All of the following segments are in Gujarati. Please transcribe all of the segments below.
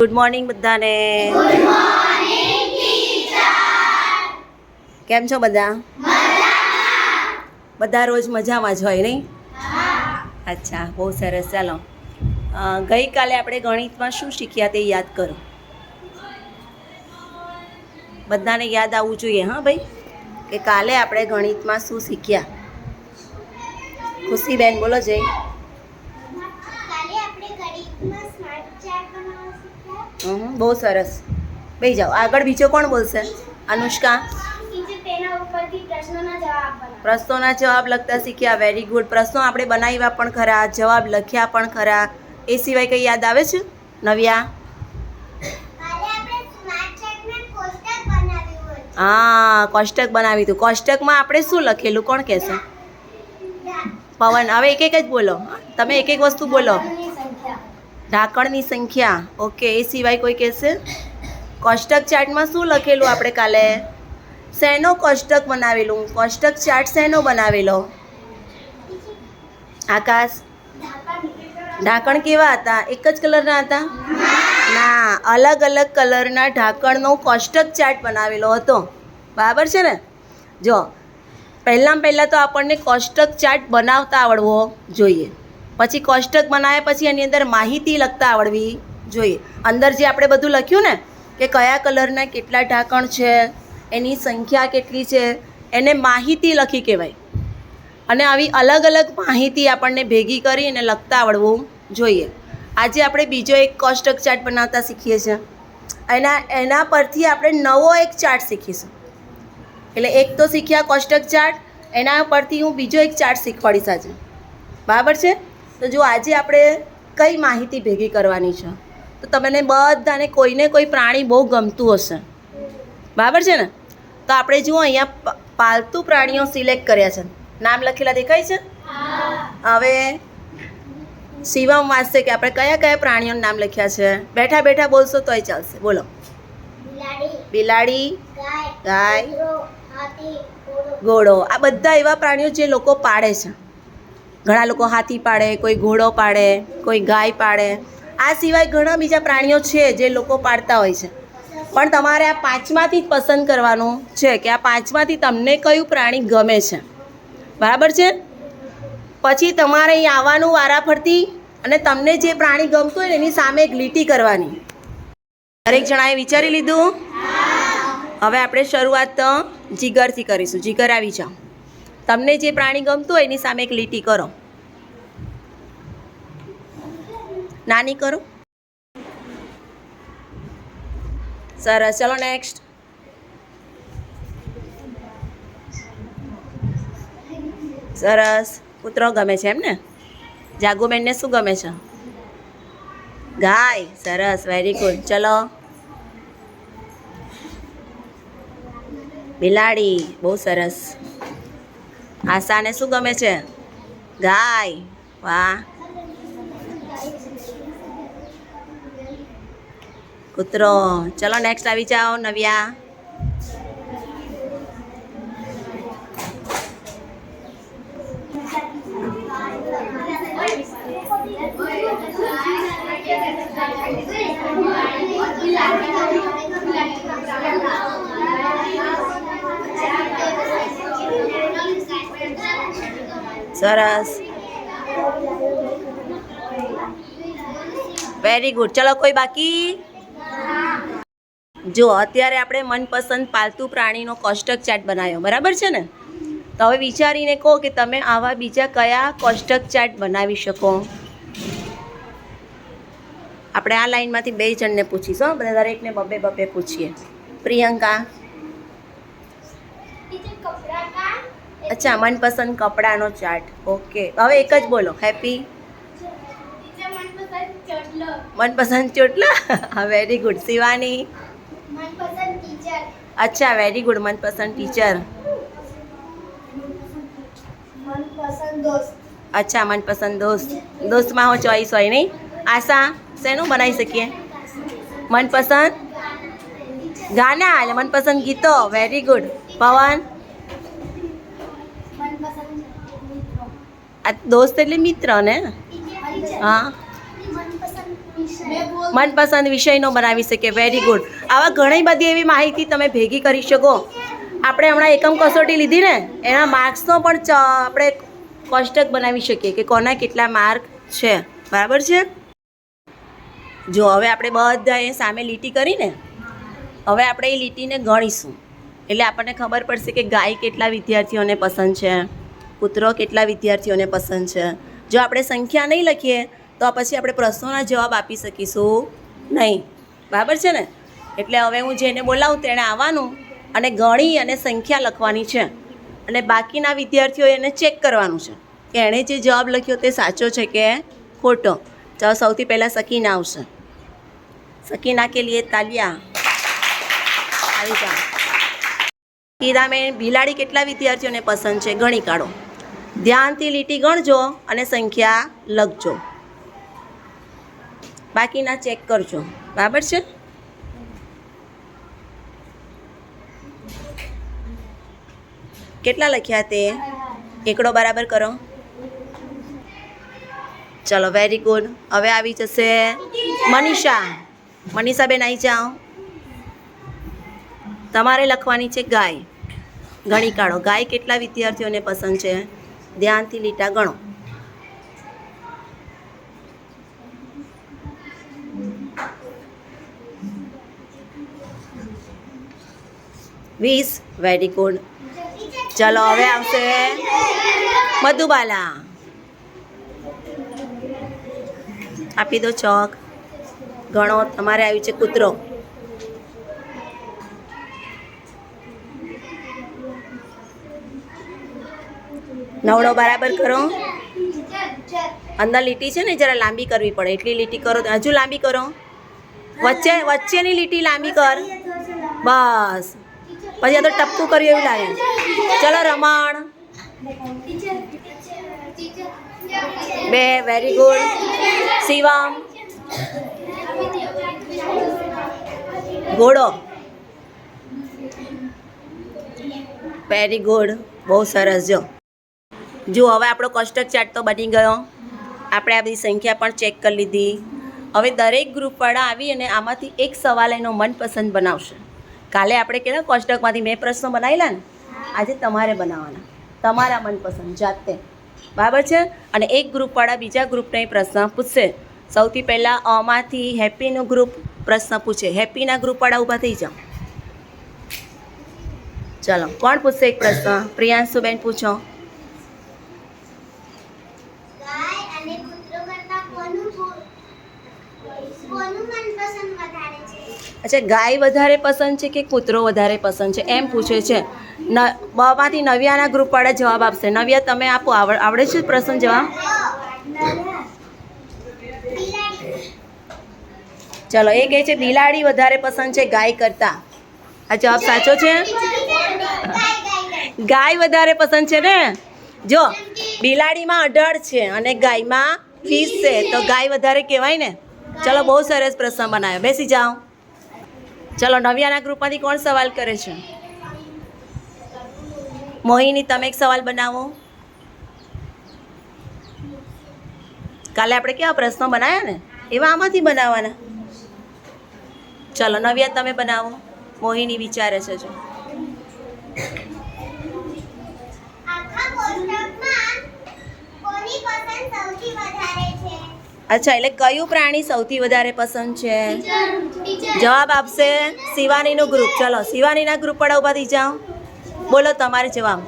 ગુડ મોર્નિંગ બધાને. કેમ છો બધા? બધા રોજ મજામાં જ હોય નહીં? અચ્છા, બહુ સરસ. ચાલો. ગઈકાલે આપણે ગણિતમાં શું શીખ્યા તે યાદ કરો. બધાને યાદ આવવું જોઈએ, હા ભાઈ? કે કાલે આપણે ગણિતમાં શું શીખ્યા? ખુશીબેન, બોલો જય કાલે આપણે ગણિતમાં સ્માર્ટ ચાર્ટ બનાવવા શીખ્યા હમ, બહુ સરસ. બેસી જાઓ. આગળ બીજો કોણ બોલશે? અનુષ્કા. પ્રશ્નોના જવાબ લખતા શીખ્યા. વેરી ગુડ પ્રશ્નો આપણે બનાવ્યા પણ ખરા, જવાબ લખ્યા પણ ખરા. એ સિવાય કંઈ યાદ આવે છે? નવ્યા? હા, કોષ્ટક બનાવ્યું હતું. કોષ્ટકમાં આપણે શું લખેલું? કોણ કહેશે? પવન. હવે એક એક જ બોલો. તમે એક એક વસ્તુ બોલો. ઢાંકણની સંખ્યા. ઓકે, એ સિવાય કોઈ કહેશે? કોષ્ટક ચાર્ટમાં શું લખેલું આપણે કાલે? શેનો કોષ્ટક બનાવેલું? કોષ્ટક ચાર્ટ શેનો બનાવેલો? આકાશ? ઢાંકણ કેવા હતા? એક જ કલરના હતા? ના, અલગ અલગ કલરના ઢાંકણનો કોષ્ટક ચાર્ટ બનાવેલો હતો. બરાબર છે ને? જો પહેલાં પહેલાં તો આપણને કોષ્ટક ચાર્ટ બનાવતા આવડવો જોઈએ. પછી કોષ્ટક બનાવ્યા પછી એની અંદર માહિતી લખતા આવડવી જોઈએ. અંદર જે આપણે બધું લખ્યું ને, કે કયા કલરના કેટલા ઢાંકણ છે, એની સંખ્યા કેટલી છે, એને માહિતી લખી કહેવાય. અને આવી અલગ અલગ માહિતી આપણને ભેગી કરીને લખતા આવડવું જોઈએ. આજે આપણે બીજો એક કોષ્ટક ચાર્ટ બનાવતા શીખીએ છીએ. એના એના પરથી આપણે નવો એક ચાર્ટ શીખીશું. એટલે એક તો શીખ્યા કોષ્ટક ચાર્ટ, એના પરથી હું બીજો એક ચાર્ટ શીખવાડીશ આજે. બરાબર છે? તો જો આજે આપણે કઈ માહિતી ભેગી કરવાની છે? તો તમને બધાને કોઈને કોઈ પ્રાણી બહુ ગમતું હશે. બરાબર છે ને? તો આપણે જુઓ અહીંયા પાલતુ પ્રાણીઓ સિલેક્ટ કર્યા છે. નામ લખેલા દેખાય છે? હવે શિવમ વાંચશે કે આપણે કયા કયા પ્રાણીઓનું નામ લખ્યા છે? બેઠા બેઠા બોલશો તોય ચાલશે. બોલો. બિલાડી ગાય ઘોડો. આ બધા એવા પ્રાણીઓ જે લોકો પાળે છે. ઘણા લોકો હાથી પાડે કોઈ ઘોડો પાડે કોઈ ગાય પાડે. આ સિવાય ઘણા બીજા પ્રાણીઓ છે જે લોકો પાડતા હોય છે. પણ તમારે આ પાંચમાંથી જ પસંદ કરવાનું છે કે આ પાંચમાંથી તમને કયું પ્રાણી ગમે છે. બરાબર છે? પછી તમારે અહીં આવવાનું વારાફરતી અને તમને જે પ્રાણી ગમતું હોય ને એની સામે એક લીટી કરવાની. દરેક જણાએ વિચારી લીધું? હવે આપણે શરૂઆત જીગરથી કરીશું. જીગર આવી જાઓ. તમને જે પ્રાણી ગમતું હોય એની સામે એક લીટી કરો. નાની કરો. સરસ, ચલો નેક્સ્ટ સરસ, કૂતરો ગમે છે એમ ને જાગુબેનને શું ગમે છે? ગાય, સરસ વેરી ગુડ ચલો. બિલાડી, બહુ સરસ. આશાને શું ગમે છે? ગાય. વાહ. કૂતરો. ચલો નેક્સ્ટ આવી જાઓ નવ્યા. સરસ. વેરી ગુડ ચલો કોઈ બાકી? જો, અત્યારે આપણે મનપસંદ પાલતુ પ્રાણીનો કોષ્ટક ચાર્ટ બનાવ્યો. બરાબર છે ને? તો હવે વિચારીને કહો કે તમે આવા બીજા કયા કોષ્ટક ચાર્ટ બનાવી શકો? આપણે આ લાઈનમાંથી બે જણને પૂછીશું બધા દરેકને બબે બબે પૂછીએ. પ્રિયંકા બીજું કપડાં કા અચ્છા, મનપસંદ કપડાનો ચાર્ટ. ઓકે. હવે એક જ બોલો. હેપી મનપસંદ ચોટલા? Very good Shivani? અચ્છા વેરી ગુડ મનપસંદ ટીચર અચ્છા, મનપસંદ દોસ્ત. દોસ્તમાં હું ચોઈસ હોય નહીં? આશા, શેનું બનાવી શકીએ? મનપસંદ? ગાના, એટલે મનપસંદ ગીતો. વેરી ગુડ પવન મનપસંદ મિત્રો આ દોસ્ત એટલે મિત્ર ને? હા. મનપસંદ વિષયનો બનાવી શકીએ વેરી ગુડ આવા ઘણી બધી એવી માહિતી તમે ભેગી કરી શકો. આપણે હમણાં એકમ કસોટી લીધી ને, એના માર્ક્સનો પણ આપણે કોષ્ટક બનાવી શકીએ કે કોના કેટલા માર્ક છે. બરાબર છે? જો, હવે આપણે બધા એ સામે લીટી કરીને, હવે આપણે એ લીટીને ગણીશું. એટલે આપણને ખબર પડશે કે ગાય કેટલા વિદ્યાર્થીઓને પસંદ છે. કૂતરો કેટલા વિદ્યાર્થીઓને પસંદ છે? જો આપણે સંખ્યા નહીં લખીએ, તો પછી આપણે પ્રશ્નોના જવાબ આપી શકીશું નહીં. બરાબર છે ને? એટલે હવે હું જેને બોલાવું તેણે આવવાનું અને ગણી અને સંખ્યા લખવાની છે. અને બાકીના વિદ્યાર્થીઓએ એને ચેક કરવાનું છે કે એણે જે જવાબ લખ્યો તે સાચો છે કે ખોટો. ચાલો સૌથી પહેલાં સકીના આવશે. સકીના કે લીએ તાલિયા? આવી જાઓ. હીરામેન બિલાડી કેટલા વિદ્યાર્થીઓને પસંદ છે? ગણી કાઢો. ધ્યાનથી લીટી ગણજો અને સંખ્યા લખજો. બાકીના ચેક કરજો. બરાબર છે? કેટલા લખ્યા તે? એકડો બરાબર કરો. ચલો વેરી ગુડ હવે આવી જશે મનીષા. મનીષાબેન આવી જાઓ. તમારે લખવાની છે ગાય. ગણી કાઢો ગાય કેટલા વિદ્યાર્થીઓને પસંદ છે? ધ્યાનથી લીટા ગણો. વીસ. વેરી ગુડ ચલો, હવે આવશે મધુબાલા. આપી દો ચોક. ગણો, તમારે આવ્યું છે કૂતરો. નવડો બરાબર કરો. અંદર લીટી છે ને, જરા લાંબી કરવી પડે. એટલી લીટી કરો. હજુ લાંબી કરો. વચ્ચે, વચ્ચેની લીટી લાંબી કર. બસ. પછી આ તો ટપકું કર્યું એવું લાગે. ચલો રમણ. બે વેરી ગુડ શિવમ. ઘોડો. વેરી ગુડ બહુ સરસ. જો. જો હવે આપણો કોષ્ટક ચાટ તો બની ગયો. આપણે આ બધી સંખ્યા પણ ચેક કરી લીધી. હવે દરેક ગ્રુપવાળા આવી અને આમાંથી એક સવાલ એનો મનપસંદ બનાવશે. કાલે આપણે કેટલા કોષ્ટકમાંથી મેં પ્રશ્નો બનાવેલા ને? આજે તમારે બનાવવાના. તમારા મનપસંદ જાતે. બરાબર છે? અને એક ગ્રુપવાળા બીજા ગ્રુપને પ્રશ્ન પૂછશે. સૌથી પહેલાં અમાંથી હેપીનું ગ્રુપ પ્રશ્ન પૂછે. હેપીના ગ્રુપવાળા ઊભા થઈ જાઓ. ચલો, કોણ પૂછશે એક પ્રશ્ન? પ્રિયાંશુબેન પૂછો ગાય અને કૂતરો કરતાં કોનું પો- કોનું મનપસંદ વધારે છે અચ્છા, ગાય વધારે પસંદ છે કે કૂતરો વધારે પસંદ છે? એમ પૂછે છે. ન બમાંથી નવ્યાના ગ્રુપવાળા જવાબ આપશે. નવ્યા, તમે આપો. આવડ, આવડે છે પ્રશ્ન જવાબ? ચલો, એ કહે છે, બિલાડી વધારે પસંદ છે ગાય કરતાં. આ જવાબ સાચો છે? ગાય વધારે પસંદ છે ને? જો, બિલાડીમાં અઢાર છે અને ગાયમાં વીસ છે. તો ગાય વધારે કહેવાય ને? ચલો બહુ સરસ પ્રશ્ન બનાવ્યો. બેસી જાઓ. ચલો, નવ્યાના ગ્રુપમાંથી કોણ સવાલ કરે છે? મોહિની, તમે એક સવાલ બનાવો. કાલે આપણે કેવા પ્રશ્નો બનાવ્યા ને? એવા આમાંથી બનાવવાના. ચલો, નવ્યા તમે બનાવો. મોહિની વિચારે છે જો. કોની પસંદ સૌથી વધારે છે? અચ્છા એટલે કયું પ્રાણી સૌથી વધારે પસંદ છે? જવાબ આપશે શિવાનીનું ગ્રુપ ચલો શિવાનીના ગ્રુપ પર ઉભાથી જાઓ. બોલો તમારે જવાબ.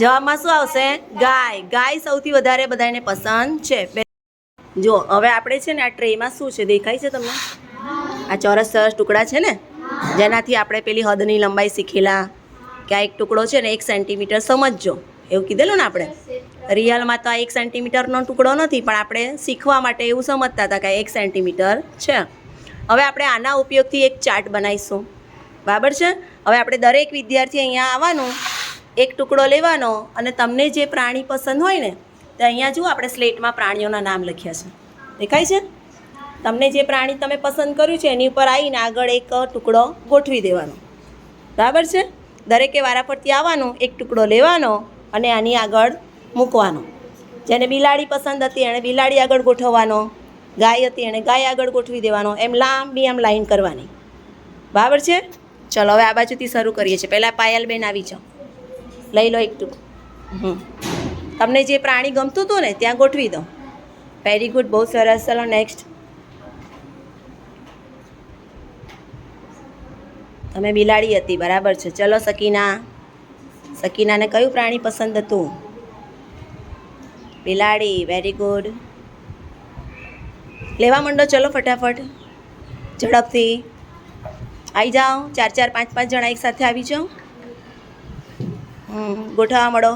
જવાબમાં શું આવશે? ગાય. ગાય સૌથી વધારે બધાને પસંદ છે. જો હવે આપણે છે ને આ ટ્રેમાં શું છે? દેખાય છે તમને? આ ચોરસ ચોરસ ટુકડા છે ને? જેનાથી આપણે પેલી હદની લંબાઈ શીખેલા. કે આ એક ટુકડો છે ને એક સેન્ટીમીટર સમજજો. એવું કીધેલું ને આપણે? રિયલમાં તો આ એક સેન્ટીમીટરનો ટુકડો નથી, પણ આપણે શીખવા માટે એવું સમજતા હતા કે એક સેન્ટીમીટર છે. હવે આપણે આના ઉપયોગથી એક ચાર્ટ બનાવીશું. બરાબર છે? હવે આપણે દરેક વિદ્યાર્થી અહીંયા આવવાનું, એક ટુકડો લેવાનો અને તમને જે પ્રાણી પસંદ હોય ને, તે અહીંયા જુઓ, આપણે સ્લેટમાં પ્રાણીઓના નામ લખ્યા છે. દેખાય છે? તમને જે પ્રાણી તમે પસંદ કર્યું છે, એની ઉપર આવીને આગળ એક ટુકડો ગોઠવી દેવાનો. બરાબર છે? દરેકે વારાફરતી આવવાનું, એક ટુકડો લેવાનો અને આની આગળ મૂકવાનો. જેને બિલાડી પસંદ હતી એણે બિલાડી આગળ ગોઠવવાનો, ગાય હતી એણે ગાય આગળ ગોઠવી દેવાનો, એમ લાંબી આમ લાઈન કરવાની. બરાબર છે? ચલો, હવે આ બાજુથી શરૂ કરીએ છીએ. પહેલાં પાયલબેન આવી જાઓ. લઈ લો એક ટૂંક હમ. તમને જે પ્રાણી ગમતું હતું ને, ત્યાં ગોઠવી દો વેરી ગુડ બહુ સરસ. ચલો નેક્સ્ટ તમે બિલાડી હતી. બરાબર છે. ચલો, સકીના. સકીનાને કયું પ્રાણી પસંદ હતું? બિલાડી વેરી ગુડ લેવા માંડો, ચલો ફટાફટ. ઝડપથી. આવી જાઓ, ચાર ચાર, પાંચ પાંચ જણા એક સાથે આવી જાઓ. ગોઠવા મળો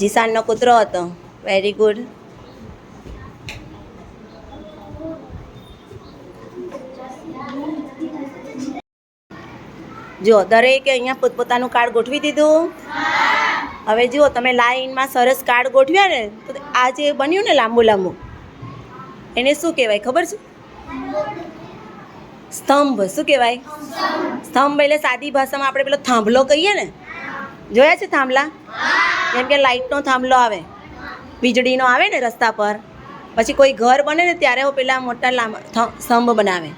જીસાનનો કૂતરો હતો. વેરી ગુડ જો, દરેકે અહીંયા પોતપોતાનું કાર્ડ ગોઠવી દીધું. હવે જુઓ, તમે લાઈનમાં સરસ કાર્ડ ગોઠવ્યા ને, તો આ જે બન્યું ને લાંબુ લાંબુ, એને શું કહેવાય ખબર છે? સ્તંભ, શું કહેવાય? સ્તંભ એટલે સાદી ભાષામાં આપણે પેલો થાંભલો કહીએ ને. જોયા છે થાંભલા? જેમ કે લાઇટનો થાંભલો આવે, વીજળીનો આવે ને રસ્તા પર, પછી કોઈ ઘર બને ને ત્યારે પેલા મોટા લાંબા સ્તંભ બનાવે.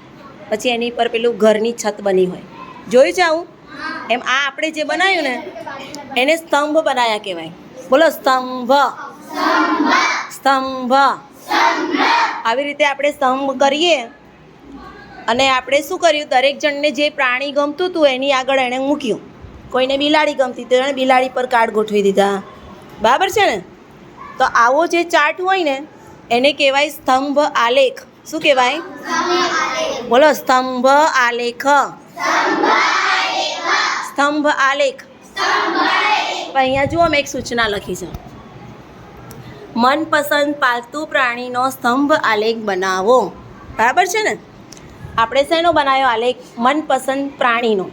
પછી એની પર પેલું ઘરની છત બની હોય. છે આવું એમ આ આપણે જે બનાવ્યું ને, એને સ્તંભ બનાવ્યા કહેવાય. બોલો, સ્તંભ. સ્તંભ. આવી રીતે આપણે સ્તંભ કરીએ. અને આપણે શું કર્યું? દરેક જણને જે પ્રાણી ગમતું હતું એની આગળ એણે મૂક્યું. કોઈને બિલાડી ગમતી તો એણે બિલાડી પર કાર્ડ ગોઠવી દીધા. બરાબર છે ને? તો આવો જે ચાર્ટ હોય ને, એને કહેવાય સ્તંભ આલેખ. શું કહેવાય? બોલો, સ્તંભ આલેખ. સ્તંભ આલેખ. અહીંયા જુઓ મેં એક સૂચના લખી છે. મનપસંદ પાલતુ પ્રાણીનો સ્તંભ આલેખ બનાવો. બરાબર છે ને? આપણે શેનો બનાવ્યો આલેખ મનપસંદ પ્રાણીનો.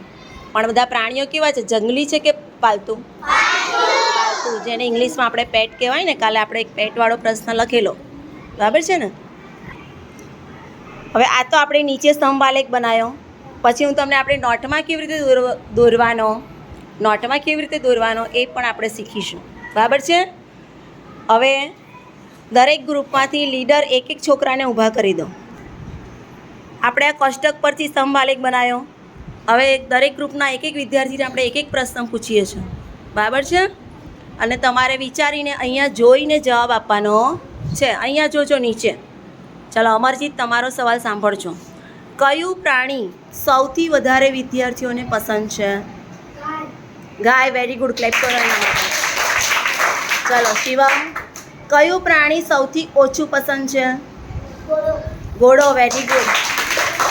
પણ બધા પ્રાણીઓ કેવા છે? જંગલી છે કે પાલતુ? પાલતુ. જેને ઇંગ્લિશમાં આપણે પેટ કહેવાય ને કાલે આપણે એક પેટવાળો પ્રશ્ન લખેલો. બરાબર છે ને? હવે આ તો આપણે નીચે સ્તંભ આલેખ બનાવ્યો. પછી હું તમને આપણે નોટમાં કેવી રીતે દોરવ- દોરવાનો, નોટમાં કેવી રીતે દોરવાનો એ પણ આપણે શીખીશું. બરાબર છે? હવે દરેક ગ્રુપમાંથી લીડર એક એક છોકરાને ઊભા કરી દો. આપણે આ કોષ્ટક પરથી સ્તંભ બનાવ્યો. હવે દરેક ગ્રુપના એક એક વિદ્યાર્થીને આપણે એક એક પ્રશ્ન પૂછીએ છીએ. બરાબર છે? અને તમારે વિચારીને અહીંયા જોઈને જવાબ આપવાનો છે. અહીંયા જોજો નીચે. ચાલો, અમરજીત, તમારો સવાલ સાંભળજો. કયું પ્રાણી સૌથી વધારે વિદ્યાર્થીઓને પસંદ છે? ગાય. વેરી ગુડ ક્લેપ કરો ચલો શિવમ કયું પ્રાણી સૌથી ઓછું પસંદ છે? ઘોડો. વેરી ગુડ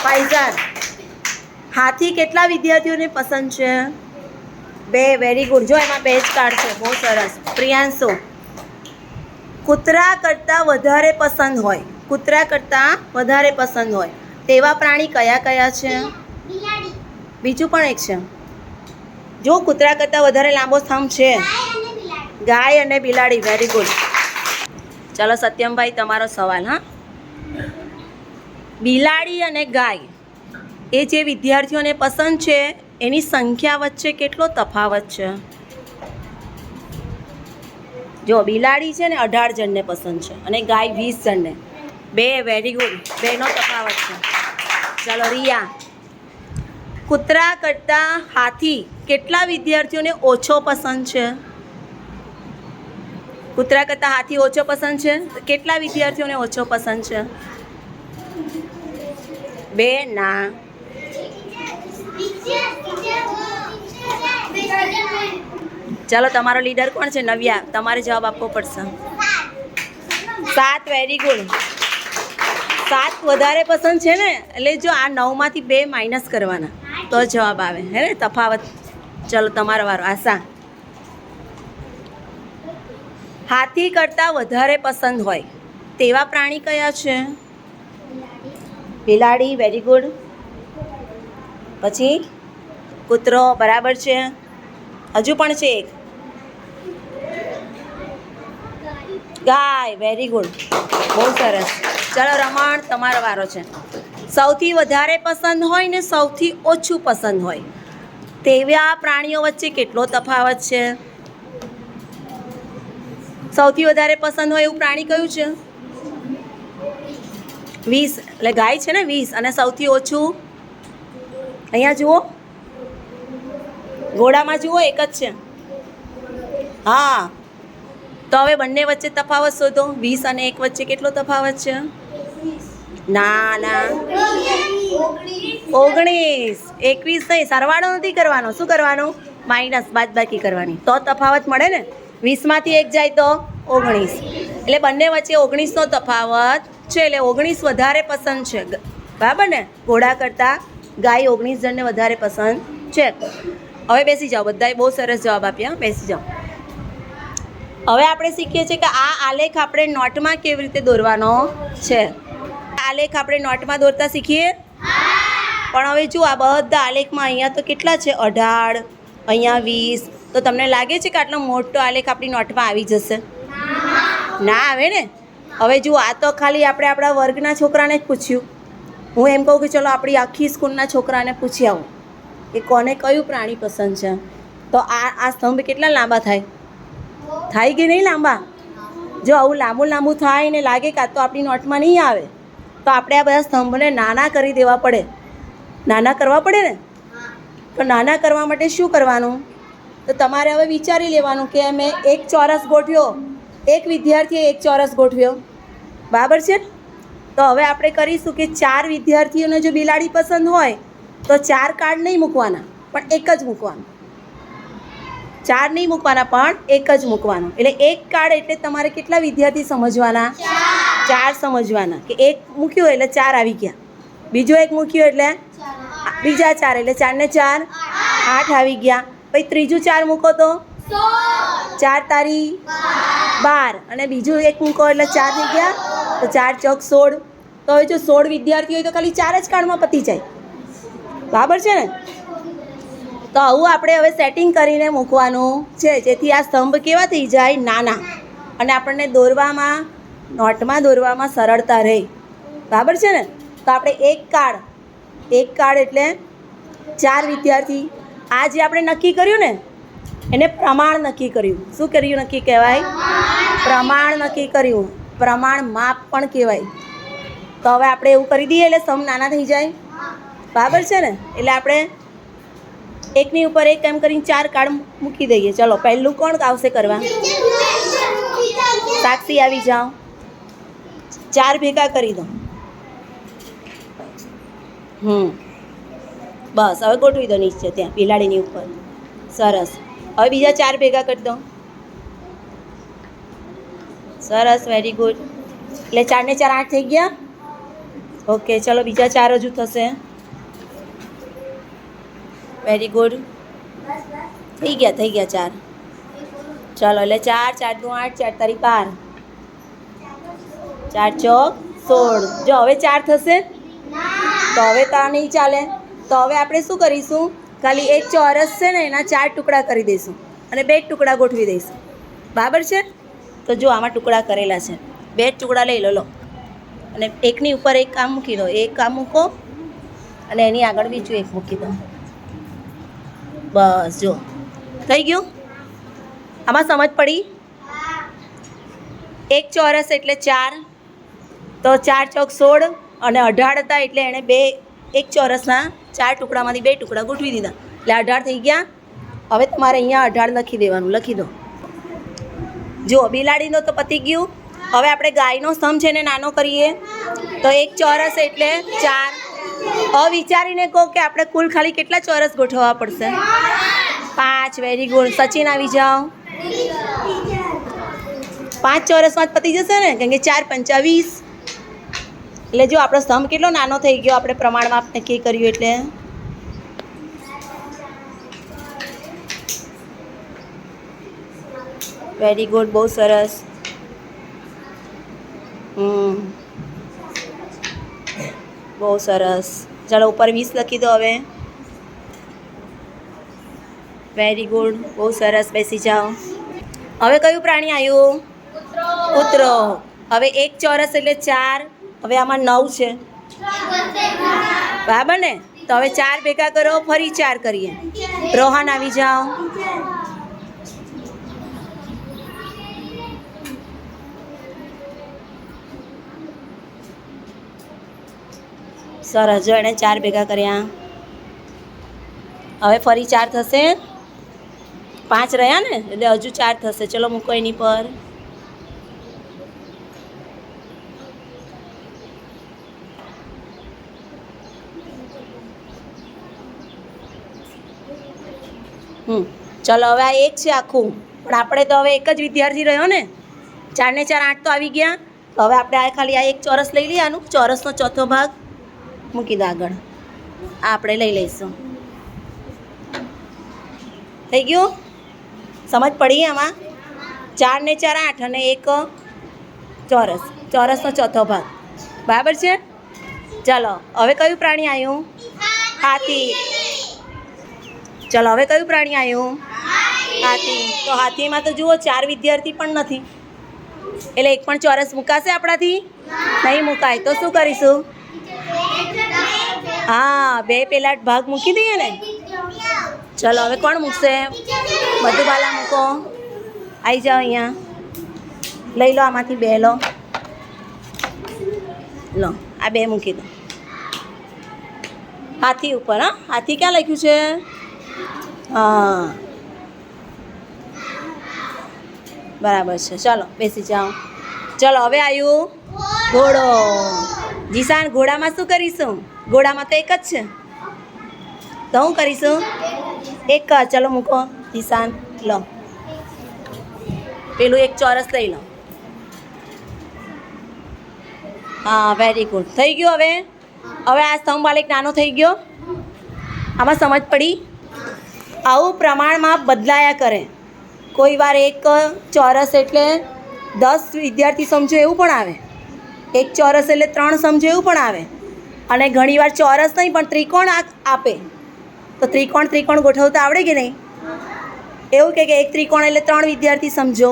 ફાઈઝર હાથી કેટલા વિદ્યાર્થીઓને પસંદ છે? બે. વેરી ગુડ જો એમાં બે જ કાર્ડ છે. બહુ સરસ. પ્રિયાંશુ. કૂતરા કરતાં વધારે પસંદ હોય. કૂતરા કરતાં વધારે પસંદ હોય. તેવા પ્રાણી કયા કયા છે? બીજું પણ એક છે. જો કૂતરા કરતાં વધારે લાંબો થંભ છે. ગાય અને બિલાડી. વેરી ગુડ ચાલો સત્યમભાઈ તમારો સવાલ હા? બિલાડી અને ગાય એ જે વિદ્યાર્થીઓને પસંદ છે એની સંખ્યા વચ્ચે કેટલો તફાવત છે? જો બિલાડી છે ને અઢાર જણને પસંદ છે અને ગાય વીસ જણને. બે વેરી ગુડ બેનો તફાવત છે. ચાલો, રિયા. કૂતરા કરતાં હાથી કેટલા વિદ્યાર્થીઓને ઓછો પસંદ છે? કૂતરા કરતાં હાથી ઓછો પસંદ છે? કેટલા વિદ્યાર્થીઓને ઓછો પસંદ છે? બે ના ચાલો, તમારો લીડર કોણ છે? નવ્યા. તમારે જવાબ આપવો પડશે. સાત. વેરી ગુડ સાત વધારે પસંદ છે ને, એટલે જો આ નવમાંથી બે માઇનસ કરવાના. તો જવાબ આવે, હે ને? તફાવત. ચલો, તમારો વારો. આશા. હાથી કરતાં વધારે પસંદ હોય. તેવા પ્રાણી કયા છે? બિલાડી વેરી ગુડ પછી કૂતરો, બરાબર છે. હજુ પણ છે એક. ગાય વેરી ગુડ બહુ સરસ. ચાલો, રમણ, તમારો વારો છે. સૌથી વધારે પસંદ હોય ને સૌથી ઓછું પસંદ હોય? તેવા પ્રાણીઓ વચ્ચે કેટલો તફાવત છે? સૌથી વધારે પસંદ હોય એવું પ્રાણી કયું છે? વીસ. એટલે ગાય છે ને વીસ. અને સૌથી ઓછું? અહીંયા જુઓ. ઘોડામાં જુઓ, એક જ છે. હા. તો હવે બંને વચ્ચે તફાવત શોધો. વીસ અને એક વચ્ચે કેટલો તફાવત છે? ના ના. ઓગણીસ. એકવીસ નહીં, સરવાળો નથી કરવાનો. શું કરવાનું? માઇનસ, બાદબાકી કરવાની. તો તફાવત મળે ને? વીસમાંથી એક જાય તો ઓગણીસ. એટલે બંને વચ્ચે ઓગણીસનો તફાવત છે. એટલે ઓગણીસ વધારે પસંદ છે. બરાબર ને? ઘોડા કરતાં ગાય ઓગણીસ જણને વધારે પસંદ છે. હવે બેસી જાઓ બધાએ બહુ સરસ જવાબ આપ્યા. બેસી જાઓ. હવે આપણે શીખીએ છીએ કે આ આલેખ આપણે નોટમાં કેવી રીતે દોરવાનો છે. આલેખ આપણે નોટમાં દોરતા શીખીએ? પણ હવે જુઓ, આ બધા આલેખમાં અહીંયા તો કેટલા છે? અઢાર, અહીંયા વીસ. તો તમને લાગે છે કે આટલો મોટો આલેખ આપણી નોટમાં આવી જશે? ના, આવે ને? હવે જુઓ, આ તો ખાલી આપણે આપણા વર્ગના છોકરાને જ પૂછ્યું. હું એમ કહું કે ચલો, આપણી આખી સ્કૂલના છોકરાને પૂછી આવું કે કોને કયું પ્રાણી પસંદ છે? તો આ આ સ્તંભ કેટલા લાંબા થાય? થાય કે નહીં લાંબા? જો આવું લાંબુ લાંબુ થાય ને લાગે કાં તો આપણી નોટમાં નહીં આવે, તો આપણે આ બધા સ્તંભને નાના કરી દેવા પડે. નાના કરવા પડે ને? તો નાના કરવા માટે શું કરવાનું? તો તમારે હવે વિચારી લેવાનું કે મેં એક ચોરસ ગોઠવ્યો, એક વિદ્યાર્થીએ એક ચોરસ ગોઠવ્યો. બરાબર છે તો હવે આપણે કરીશું કે ચાર વિદ્યાર્થીઓને જો બિલાડી પસંદ હોય, તો ચાર કાર્ડ નહીં મૂકવાના, પણ એક જ મૂકવાનું. ચાર નહીં મૂકવાના, પણ એક જ મૂકવાનું. એટલે એક કાર્ડ એટલે તમારે કેટલા વિદ્યાર્થી સમજવાના? ચાર સમજવાના. કે એક મૂક્યો એટલે ચાર આવી ગયા. બીજો એક મૂક્યો એટલે? બીજા ચાર, એટલે ચારને ચાર આઠ આવી ગયા. પછી ત્રીજું ચાર મૂકો તો? ચાર તારી બાર. અને બીજું એક મૂકો એટલે ચાર થઈ ગયા. તો ચાર ચોક સોળ. તો હવે જો સોળ વિદ્યાર્થી હોય તો ખાલી ચાર જ કાર્ડમાં પતી જાય. બરાબર છે ને? તો આવું આપણે હવે સેટિંગ કરીને મૂકવાનું છે. જેથી આ સ્તંભ કેવા થઈ જાય? નાના. અને આપણને દોરવામાં, નોટમાં દોરવામાં સરળતા રહે. બરાબર છે ને? તો આપણે એક કાર્ડ એક કાર્ડ એટલે ચાર વિદ્યાર્થી. આ જે આપણે નક્કી કર્યું ને, એને પ્રમાણ નક્કી કર્યું. શું કર્યું નક્કી કહેવાય? પ્રમાણ નક્કી કર્યું. પ્રમાણ માપ પણ કહેવાય. તો હવે આપણે એવું કરી દઈએ એટલે સમ નાના થઈ જાય. બરાબર છે ને? એટલે આપણે એકની ઉપર એક એમ કરીને ચાર કાર્ડ મૂકી દઈએ. ચલો, પહેલું કોણ આવશે કરવા? સાક્ષી આવી જાઓ. ચાર ભેગા કરી દો. હમ. બસ, હવે ગોઠવી દો નીચે ત્યાં, બિલાડીની ઉપર. સરસ. હવે બીજા ચાર ભેગા કરી દો. સરસ વેરી ગુડ એટલે ચારને ચાર આઠ થઈ ગયા? ઓકે, ચલો, બીજા ચાર હજુ થશે. વેરી ગુડ થઈ ગયા થઈ ગયા ચાર. ચાલો, એટલે ચાર ચાર દુ આઠ, ચાર તારી બાર. ચાર ચોક, સોળ. જો, હવે ચાર થશે? તો હવે તા નહીં ચાલે. તો હવે આપણે શું કરીશું? ખાલી એક ચોરસ છે ને, એના ચાર ટુકડા કરી દઈશું. અને બે ટુકડા ગોઠવી દઈશું. બરાબર છે? તો જો, આમાં ટુકડા કરેલા છે. બે ટુકડા લઈ લો લો. અને એકની ઉપર એક કામ મૂકી દો. એક કામ મૂકો અને એની આગળ બીજું એક મૂકી દો. બસ જો. થઈ ગયું? આમાં સમજ પડી? એક ચોરસ એટલે ચાર તો ચાર ચોક સોળ અને અઢાર હતા એટલે એણે બે એક ચોરસના ચાર ટુકડામાંથી બે ટુકડા ગોઠવી દીધા. એટલે અઢાર થઈ ગયા. હવે તમારે અહીંયા અઢાર લખી દેવાનું લખી દો. જુઓ બિલાડીનો તો પતી ગયું. હવે આપણે ગાયનો સ્તંભ છે ને નાનો કરીએ. તો એક ચોરસ એટલે ચાર વિચારીને કહો કે આપણે કુલ ખાલી કેટલા ચોરસ ગોઠવવા પડશે? પાંચ. વેરી ગુડ સચિન આવી જાઓ. પાંચ ચોરસમાં જ પતી જશે ને? કેમ કે ચાર પંચાવીસ એટલે જો આપણો સ્તંભ કેટલો નાનો થઈ ગયો, આપણે પ્રમાણમાં આપણે નક્કી કર્યું એટલે. વેરી ગુડ બહુ સરસ. હમ. બહુ સરસ. ચાલો, ઉપર વીસ લખી દો હવે. વેરી ગુડ બહુ સરસ. બેસી જાઓ. હવે કયું પ્રાણી આવ્યું? કૂતરો. હવે એક ચોરસ એટલે ચાર. હવે આમાં નવ છે. બરાબર ને તો હવે ચાર ભેગા કરો, ફરી ચાર કરીએ. રોહન, આવી જાઓ. સરસ જો એણે ચાર ભેગા કર્યા. હવે ફરી ચાર થશે? પાંચ રહ્યા ને? એટલે હજુ ચાર થશે. ચલો મૂકો એની પર. હમ. ચલો, હવે આ એક છે આખું. પણ આપણે તો હવે એક જ વિદ્યાર્થી રહ્યો ને? ચાર ને ચાર આઠ તો આવી ગયા. તો હવે આપણે આ ખાલી આ એક ચોરસ લઈ લઈએ. આનું ચોરસનો ચોથો ભાગ. મૂકી દો આગળ. આ આપણે લઈ લઈશું. થઈ ગયું? સમજ પડી આમાં? ચાર ને ચાર આઠ અને એક ચોરસ. ચોરસનો ચોથો ભાગ. બરાબર છે? ચલો, હવે કયું પ્રાણી આવ્યું હાથી. ચલો, હવે કયું પ્રાણી આવ્યું હાથી. તો હાથીમાં તો જુઓ, ચાર વિદ્યાર્થી પણ નથી. એટલે એક પણ ચોરસ મુકાશે આપણાથી? નહીં મુકાય. તો શું કરીશું? હા, બે પેલા ભાગ મૂકી દઈએ ને? ચલો, હવે કોણ મૂકશે? બધું પાલા મૂકો. આવી જાઓ અહીંયા. લઈ લો આમાંથી બે, લો. લો, આ બે મૂકી દો. હાથી ઉપર, હા? હાથી ક્યાં લખ્યું છે? હા. બરાબર છે. ચાલો, બેસી જાઓ. ચલો, હવે આવ્યું ઘોડો. જીસાન ઘોડામાં શું કરીશું? ઘોડામાં તો એક જ છે. તો હું કરીશું? એક ચલો મૂકો. જીસાન લો. પેલું એક ચોરસ લઈ લો. હા વેરી ગુડ થઈ ગયું હવે? હવે આ સ્તંભ વાળો નાનો થઈ ગયો. આમાં સમજ પડી? આવું પ્રમાણમાં બદલાયા કરે. કોઈ વાર એક ચોરસ એટલે દસ વિદ્યાર્થી સમજો એવું પણ આવે. એક ચોરસ એટલે ત્રણ સમજો એવું પણ આવે. અને ઘણીવાર ચોરસ નહીં, પણ ત્રિકોણ આપે. તો ત્રિકોણ ત્રિકોણ ગોઠવતા આવડે કે નહીં? એવું કે એક ત્રિકોણ એટલે ત્રણ વિદ્યાર્થી સમજો.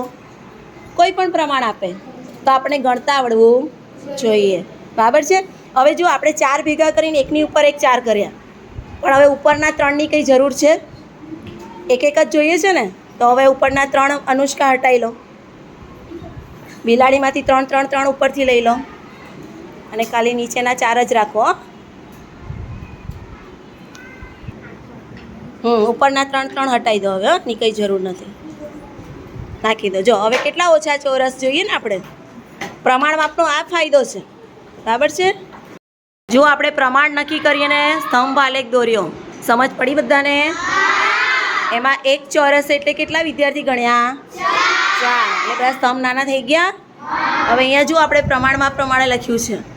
કોઈ પણ પ્રમાણ આપે. તો આપણે ગણતા આવડવું જોઈએ. બરાબર છે? હવે જો આપણે ચાર ભેગા કરીને એકની ઉપર એક ચાર કર્યા. પણ હવે ઉપરના ત્રણની કંઈ જરૂર છે? એક એક જ જોઈએ છે ને? તો હવે ઉપરના ત્રણ અનુષ્કા હટાવી લો. બિલાડીમાંથી ત્રણ ત્રણ ત્રણ ઉપરથી લઈ લો. અને ખાલી નીચેના ચાર જ રાખો. હમ, ઉપરના ત્રણ ત્રણ હટાવી દો હવે ની કંઈ જરૂર નથી. નાખી દો. જો, હવે કેટલા ઓછા ચોરસ જોઈએ ને આપણે? પ્રમાણ માપનો આ ફાયદો છે. બરાબર છે? જો આપણે પ્રમાણ નક્કી કરીને સ્તંભ આલેખ દોર્યો. સમજ પડી બધાને? એમાં એક ચોરસ એટલે કેટલા વિદ્યાર્થી ગણ્યા? ચાર. એટલે બધા સ્તંભ નાના થઈ ગયા? હવે અહીંયા જો આપણે પ્રમાણમાં પ્રમાણે લખ્યું છે.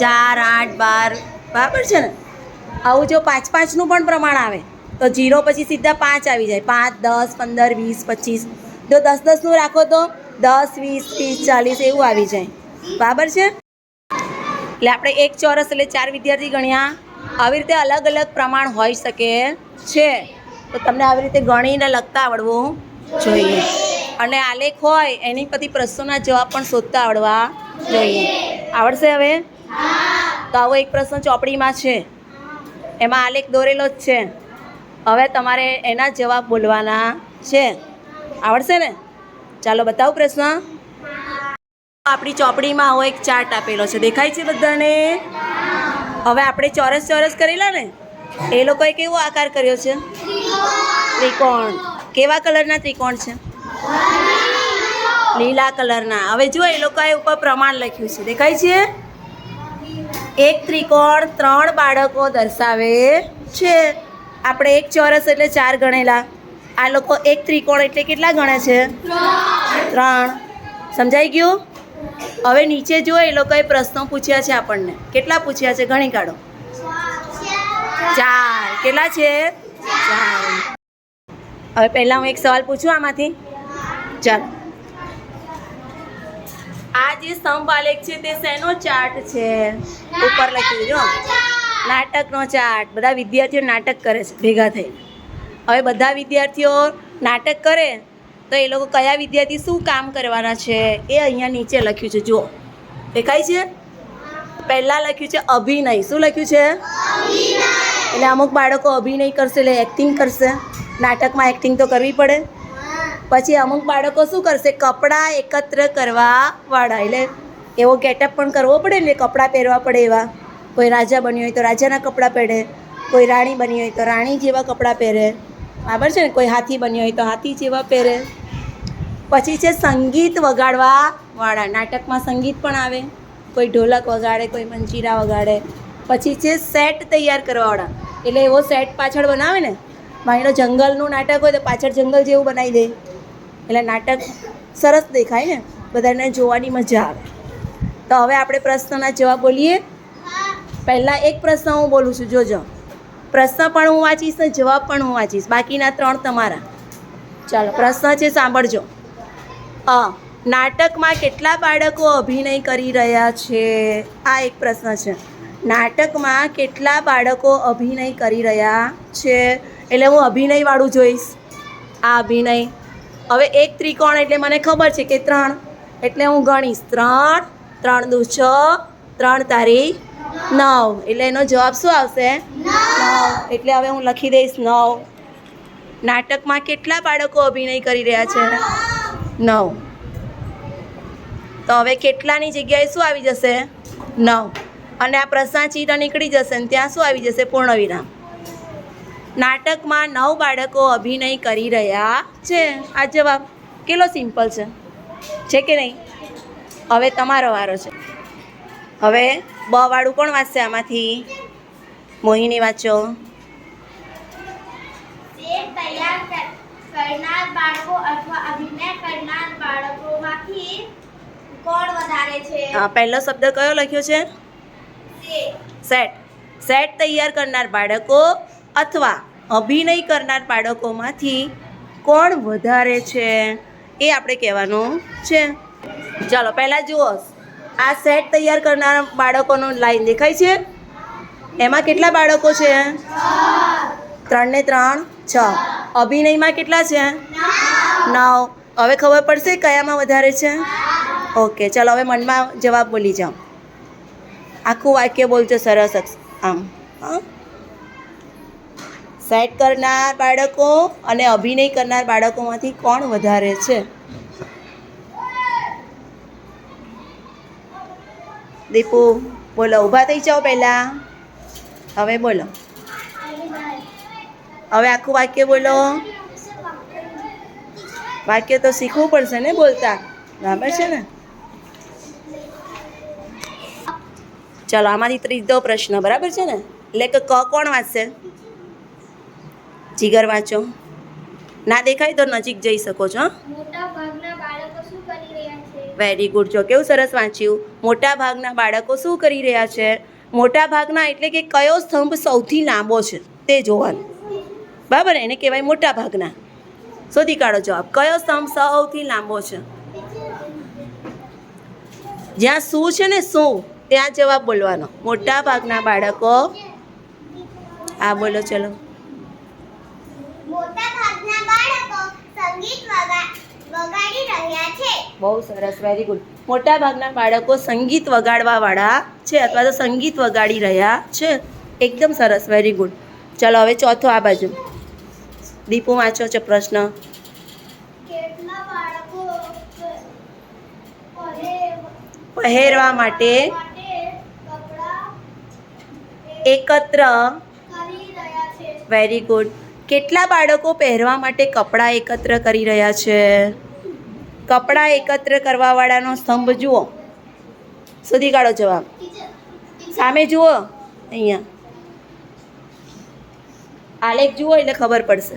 ચાર, આઠ, બાર, બરાબર છે ને? આવું જો પાંચ પાંચનું પણ પ્રમાણ આવે, તો જીરો પછી સીધા પાંચ આવી જાય. પાંચ, દસ, પંદર, વીસ, પચીસ. જો દસ દસનું રાખો તો દસ, વીસ, ત્રીસ, ચાલીસ એવું આવી જાય. બરાબર છે? એટલે આપણે એક ચોરસ એટલે ચાર વિદ્યાર્થી ગણ્યા. આવી રીતે અલગ અલગ પ્રમાણ હોઈ શકે છે. તો તમને આવી રીતે ગણીને લખતા આવડવું જોઈએ. અને આલેખ હોય, એની પછી પ્રશ્નોના જવાબ પણ શોધતા આવડવા જોઈએ. આવડશે હવે? તો આવો એક પ્રશ્ન ચોપડીમાં છે. એમાં આલેખ દોરેલો જ છે. હવે તમારે એના જવાબ બોલવાના છે. આવડશે ને? ચાલો બતાવું પ્રશ્ન. આપણી ચોપડીમાં આવો એક ચાર્ટ આપેલો છે. દેખાય છે બધાને? હવે આપણે ચોરસ ચોરસ કરેલા ને? એ લોકોએ કેવો આકાર કર્યો છે? ત્રિકોણ. કેવા કલરના ત્રિકોણ છે? લીલા કલરના. હવે જો એ લોકોએ ઉપર પ્રમાણ લખ્યું છે. દેખાય છે? એક ત્રિકોણ ત્રણ બાળકો દર્શાવે છે. આપણે એક ચોરસ એટલે ચાર ગણેલા. આ લોકો એક ત્રિકોણ એટલે કેટલા ગણે છે? ત્રણ. સમજાઈ ગયું? હવે નીચે જો એ લોકોએ પ્રશ્નો પૂછ્યા છે આપણને. કેટલા પૂછ્યા છે? ગણી કાઢો. ચાર. કેટલા છે? ચાર. હવે પહેલાં હું એક સવાલ પૂછું આમાંથી? ચાલો. આ જે સ્તંભ છે તે શેનો ચાર્ટ છે? ઉપર લખ્યું જો નાટકનો ચાર્ટ. બધા વિદ્યાર્થીઓ નાટક કરે છે ભેગા થઈ હવે બધા વિદ્યાર્થીઓ નાટક કરે તો એ લોકો કયા વિદ્યાર્થી શું કામ કરવાના છે એ અહીંયા નીચે લખ્યું છે જુઓ. દેખાય છે? પહેલાં લખ્યું છે અભિનય. શું લખ્યું છે? એટલે અમુક બાળકો અભિનય કરશે એટલે એક્ટિંગ કરશે. નાટકમાં એક્ટિંગ તો કરવી પડે. પછી અમુક બાળકો શું કરશે? કપડાં એકત્ર કરવા વાળા. એટલે એવો ગેટઅપ પણ કરવો પડે ને, કપડાં પહેરવા પડે એવા. કોઈ રાજા બન્યો હોય તો રાજાના કપડાં પહેરે, કોઈ રાણી બની હોય તો રાણી જેવા કપડાં પહેરે. બરાબર છે ને? કોઈ હાથી બન્યો હોય તો હાથી જેવા પહેરે. પછી છે સંગીત વગાડવા વાળા. નાટકમાં સંગીત પણ આવે. કોઈ ઢોલક વગાડે, કોઈ મંજીરા વગાડે. પછી છે સેટ તૈયાર કરવાવાળા એટલે એવો સેટ પાછળ બનાવે ને? માની જંગલનું નાટક હોય તો પાછળ જંગલ જેવું બનાવી દે. એટલે નાટક સરસ દેખાય ને, બધાને જોવાની મજા આવે. તો હવે આપણે પ્રશ્નના જવાબ બોલીએ. પહેલાં એક પ્રશ્ન હું બોલું છું, જોજો. પ્રશ્ન પણ હું વાંચીશ ને જવાબ પણ હું વાંચીશ. બાકીના ત્રણ તમારા. ચાલો, પ્રશ્ન છે, સાંભળજો. અ, નાટકમાં કેટલા બાળકો અભિનય કરી રહ્યા છે? આ એક પ્રશ્ન છે. નાટકમાં કેટલા બાળકો અભિનય કરી રહ્યા છે? એટલે હું અભિનયવાળું જોઈશ. આ અભિનય હવે એક ત્રિકોણ એટલે મને ખબર છે કે ત્રણ. એટલે હું ગણીશ. ત્રણ ત્રણ દુ છ, ત્રણ તારી નવ. એટલે એનો જવાબ શું આવશે? નવ. એટલે હવે હું લખી દઈશ નવ. નાટકમાં કેટલા બાળકો અભિનય કરી રહ્યા છે? નવ. તો હવે કેટલાની જગ્યાએ શું આવી જશે? નવ. અને આ પ્રશ્નાચિહ્ન નીકળી જશે ને ત્યાં શું આવી જશે? પૂર્ણવિરામ. નાટકમાં નવ બાળકો અભિનય કરી રહ્યા છે. આ જવાબ કેટલો સિમ્પલ છે? છે કે નહીં? હવે તમારો વારો છે. હવે બ વાળું કોણ વાંચશે આમાંથી? મોહિની વાંચો. કરનાર બાળકો અથવા અભિનય કરનાર બાળકોમાંથી કોણ વધારે છે? પહેલો શબ્દ કયો લખ્યો છે? સેટ. સેટ તૈયાર કરનાર બાળકો અથવા અભિનય કરનાર બાળકોમાંથી કોણ વધારે છે એ આપણે કહેવાનું છે. ચાલો, પહેલાં જુઓ. આ સેટ તૈયાર કરનાર બાળકોનો લાઈન દેખાય છે. એમાં કેટલા બાળકો છે? ત્રણને ત્રણ, છ. અભિનયમાં કેટલા છે? નવ. હવે ખબર પડશે કયામાં વધારે છે? ઓકે, ચાલો, હવે મનમાં જવાબ બોલી જાઓ. આખું વાક્ય બોલજો સરસ આમ. હા. સેટ કરનાર બાળકો અને અભિનય કરનાર બાળકોમાંથી કોણ વધારે છે? દીપુ, બોલો, ઊભા થઈ જાઓ પહેલાં. હવે બોલો. હવે આખું વાક્ય બોલો. વાક્ય તો શીખવું પડશે ને બોલતા? બરાબર છે ને? ચલો, આમાંથી ત્રીજો પ્રશ્ન, બરાબર છે ને? એટલે કે ક કોણ વાંચશે? જીગર વાંચો. ના દેખાય તો નજીક જઈ શકો છો વેરી ગુડ જો કેવું સરસ વાંચ્યું. મોટા ભાગના બાળકો શું કરી રહ્યા છે? મોટા ભાગના એટલે કે કયો સ્તંભ સૌથી લાંબો છે? તે જોવાનું. બરાબર? એને કહેવાય મોટા ભાગના. શોધી કાઢો જવાબ. કયો સ્તંભ સૌથી લાંબો છે? જ્યાં શું છે ને શું ત્યાં જવાબ બોલવાનો. મોટા ભાગના બાળકો. આ બોલો ચલો. મોટા ભાગના બાળકો સંગીત વગાડી રહ્યા છે. બહુ સરસ વેરી ગુડ મોટા ભાગના બાળકો સંગીત વગાડવાવાળા છે અથવા તો સંગીત વગાડી રહ્યા છે. એકદમ સરસ વેરી ગુડ ચલો હવે ચોથો આ બાજુ. દીપુ વાંચો છે પ્રશ્ન. પહેરવા માટે એકત્ર વેરી ગુડ કેટલા બાળકો પહેરવા માટે કપડાં એકત્ર કરી રહ્યા છે? કપડાં એકત્ર કરવાવાળાનો સ્તંભ જુઓ. શોધી કાઢો જવાબ. સામે જુઓ. અહીંયા. આલેખ જુઓ એટલે ખબર પડશે.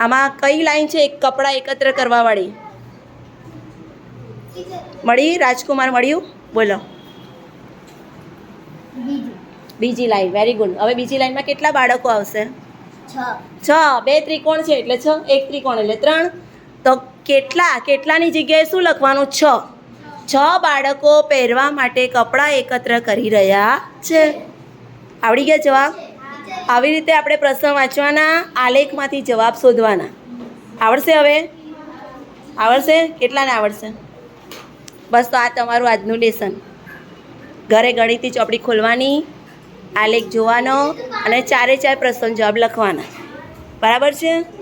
આમાં કઈ લાઈન છે? એક કપડાં એકત્ર કરવાવાળી. મળી? રાજકુમાર મળ્યું? બોલો. બીજી. લાઈન. Very good. હવે બીજી લાઈનમાં કેટલા બાળકો આવશે? છ. બે ત્રિકોણ છે એટલે છ. એક ત્રિકોણ એટલે ત્રણ. તો કેટલા, કેટલાની જગ્યાએ શું લખવાનું? છ. છ બાળકો પહેરવા માટે કપડાં એકત્ર કરી રહ્યા છે. આવડી ગયા જવાબ? આવી રીતે આપણે પ્રશ્ન વાંચવાના. આલેખમાંથી જવાબ શોધવાના. આવડશે હવે? આવડશે? કેટલાને આવડશે? બસ તો આ તમારું આજનું લેસન. ઘરે ગણિતની ચોપડી ખોલવાની. આલેખ જોવાનો અને ચારે ચાર પ્રશ્ન જવાબ લખવાના. બરાબર છે?